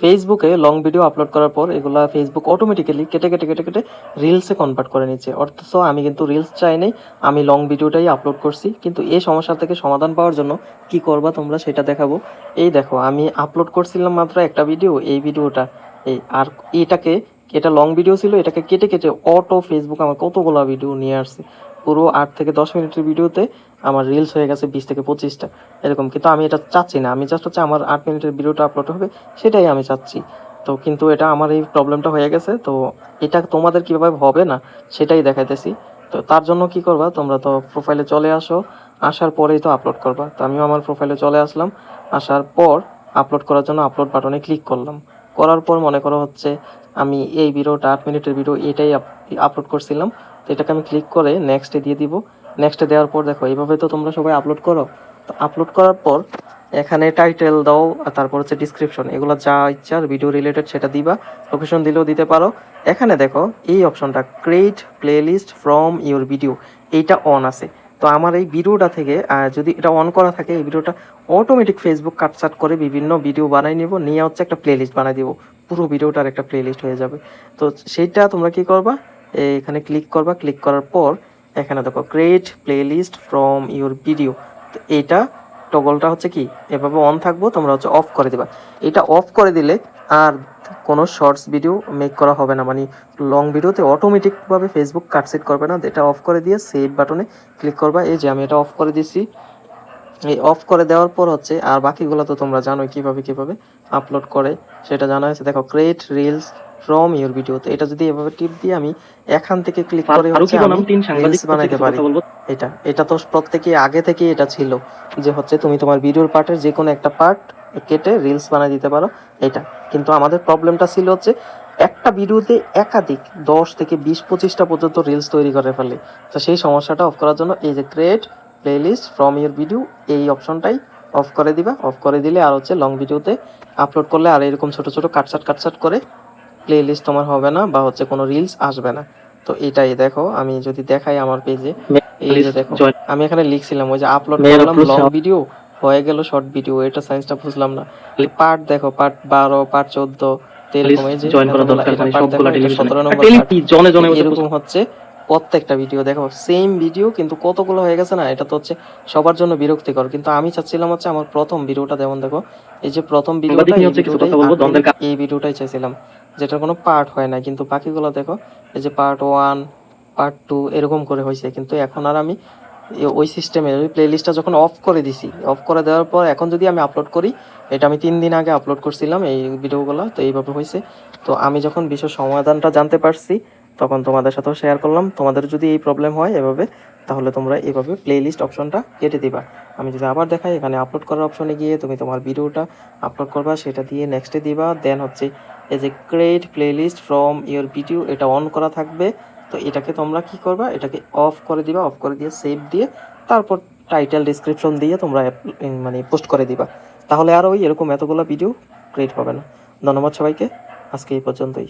ফেসবুকে long video upload করার পর এগুলা ফেসবুক অটোমেটিক্যালি কেটে কেটে কেটে কেটে রিলসে কনভার্ট করে নিচ্ছে। অথচ আমি কিন্তু রিলস চাই নাই, আমি লং ভিডিওটাই আপলোড করছি। কিন্তু এই সমস্যা থেকে সমাধান পাওয়ার জন্য কি করবা তোমরা সেটা দেখাবো। এই দেখো, আমি আপলোড করছিলাম মাত্র একটা ভিডিও এই ভিডিওটা এই, আর এটাকে, এটা লং ভিডিও ছিল, এটাকে কেটে কেটে অটো ফেসবুক আমার কতগুলো ভিডিও নিয়ে আসছে। পুরো আট থেকে দশ মিনিটের ভিডিওতে আমার রিলস হয়ে গেছে বিশ থেকে পঁচিশটা। এরকম, কিন্তু আমি এটা চাচ্ছি না। আমি জাস্ট হচ্ছে আমার আট মিনিটের ভিডিওটা আপলোড হবে, সেটাই আমি চাচ্ছি। তো কিন্তু এটা আমার এই প্রবলেমটা হয়ে গেছে। তো এটা তোমাদের কীভাবে হবে না, সেটাই দেখাইতেছি। তো তার জন্য কি করবা, তোমরা তো প্রোফাইলে চলে আসো, আসার পরেই তো আপলোড করবা। তো আমিও আমার প্রোফাইলে চলে আসলাম, আসার পর আপলোড করার জন্য আপলোড বাটনে ক্লিক করলাম। করার পর মনে করো হচ্ছে আমি এই ভিডিওটা আট মিনিটের ভিডিও এটাই আপলোড করছিলাম। এটাকে আমি ক্লিক করে নেক্সটে দিয়ে দিব। নেক্সটে দেওয়ার পর দেখো, এইভাবে তো তোমরা সবাই আপলোড করো। তো আপলোড করার পর এখানে টাইটেল দাও, আর তারপর হচ্ছে ডিসক্রিপশন এগুলো যা ইচ্ছা ভিডিও রিলেটেড সেটা দিবা। লোকেশন দিলেও দিতে পারো। এখানে দেখো, এই অপশনটা create playlist from your video এইটা অন আছে। তো আমার এই ভিডিওটা থেকে যদি এটা অন করা থাকে, এই ভিডিওটা অটোমেটিক ফেসবুক কাটসাট করে বিভিন্ন ভিডিও বানাই নিব। নিয়ে হচ্ছে একটা প্লেলিস্ট বানাই দিব। পুরো ভিডিওটার একটা প্লেলিস্ট হয়ে যাবে। তো সেইটা তোমরা কি করবা? এখানে ক্লিক করবা ক্লিক করার পর এখানে দেখো create playlist from your video তো এইটা টগলটা হচ্ছে কি? এভাবে অন থাকব, তোমরা হচ্ছে অফ করে দিবা। এটা অফ করে দিলে আর কোনো শর্টস ভিডিও মেক করা হবে না। মানে লং ভিডিওতে অটোমেটিকভাবে ফেসবুক কাটসেট করবে না। এটা অফ করে দিয়ে সেভ বাটনে ক্লিক করবা। এই যে আমি এটা অফ করে দিছি। এই অফ করে দেওয়ার পর হচ্ছে আর বাকিগুলো তো তোমরা জানোই কীভাবে কীভাবে আপলোড করে। সেটা জানা হয়েছে। দেখো create reels from your video তো। এটা যদি এভাবে টিপ দিয়ে আমি এখান থেকে ক্লিক করে হচ্ছে আমি তিন সাংবাদিক রিলস বানাইতে পারি। এটা এটা তো প্রত্যেকে আগে থেকে এটা ছিল যে হচ্ছে তুমি তোমার ভিডিওর পার্টের যে কোনো একটা পার্ট কেটে রিলস বানিয়ে দিতে পারো এটা। কিন্তু আমাদের প্রবলেমটা ছিল হচ্ছে একটা ভিডিওতে একাধিক দশ থেকে বিশ পঁচিশটা পর্যন্ত রিলস তৈরি করে ফেলে তো সেই সমস্যাটা অফ করার জন্য এই যে create playlist from your video এই অপশনটাই অফ করে দিবা। অফ করে দিলে আর হচ্ছে লং ভিডিওতে আপলোড করলে আর এরকম ছোট ছোট কাটসাট কাটসাট করে প্লে লিস্ট তোমার হবে না বা হচ্ছে কোনো রিলস আসবে না। তো এটাই দেখো আমি যদি দেখাই আমার পেজে এই যে দেখো আমি এখানে লিখছিলাম ওই যে আপলোড করলাম লং ভিডিও হয়ে গেল শর্ট ভিডিও এটা সায়েন্সটা বুঝলাম না। পার্ট দেখো পার্ট বারো পার্ট চোদ্দ এরকম এই যে জয়েন করা দরকার সবগুলো part সবগুলা দেখো, এটা টেলিভিশনে 17 নম্বর জনে জনে এরকম হচ্ছে প্রত্যেকটা ভিডিও দেখো সেম ভিডিও কিন্তু কতগুলো হয়ে গেছে না এটা তো হচ্ছে সবার জন্য বিরক্তিকর। কিন্তু আমি চাচ্ছিলাম হচ্ছে আমার প্রথম ভিডিওটা যেমন দেখো এই যে প্রথম ভিডিওটা এই ভিডিওটাই কথা বলব, আট দ্বন্দ্বের এই ভিডিওটাই চাইছিলাম যেটার কোনো পার্ট হয় না কিন্তু বাকিগুলো দেখো এই যে পার্ট ওয়ান পার্ট টু এরকম করে হয়েছে। কিন্তু এখন আর আমি ওই সিস্টেমে ওই প্লেলিস্টটা যখন অফ করে দিছি অফ করে দেওয়ার পর এখন যদি আমি আপলোড করি এটা আমি তিন দিন আগে আপলোড করছিলাম এই ভিডিওগুলো তো এইভাবে হয়েছে। তো আমি যখন বিশ্ব সমাধানটা জানতে পারছি তখন তোমাদের সাথেও শেয়ার করলাম। তোমাদের যদি এই প্রবলেম হয় এভাবে, তাহলে তোমরা এইভাবে প্লেলিস্ট অপশনটা কেটে দিবা। আমি যদি আবার দেখাই, এখানে আপলোড করার অপশনে গিয়ে তুমি তোমার ভিডিওটা আপলোড করবা, সেটা দিয়ে নেক্সটে দিবা। দেন হচ্ছে, এই যে create playlist from your video এটা অন করা থাকবে। তো এটাকে তোমরা কি করবা? এটাকে অফ করে দিবা অফ করে দিয়ে সেভ দিয়ে তারপর টাইটেল ডিসক্রিপশন দিয়ে তোমরা মানে পোস্ট করে দিবা। তাহলে আর ওই এরকম এতগুলো ভিডিও ক্রিয়েট হবে না। ধন্যবাদ সবাইকে। আজকে এই পর্যন্তই।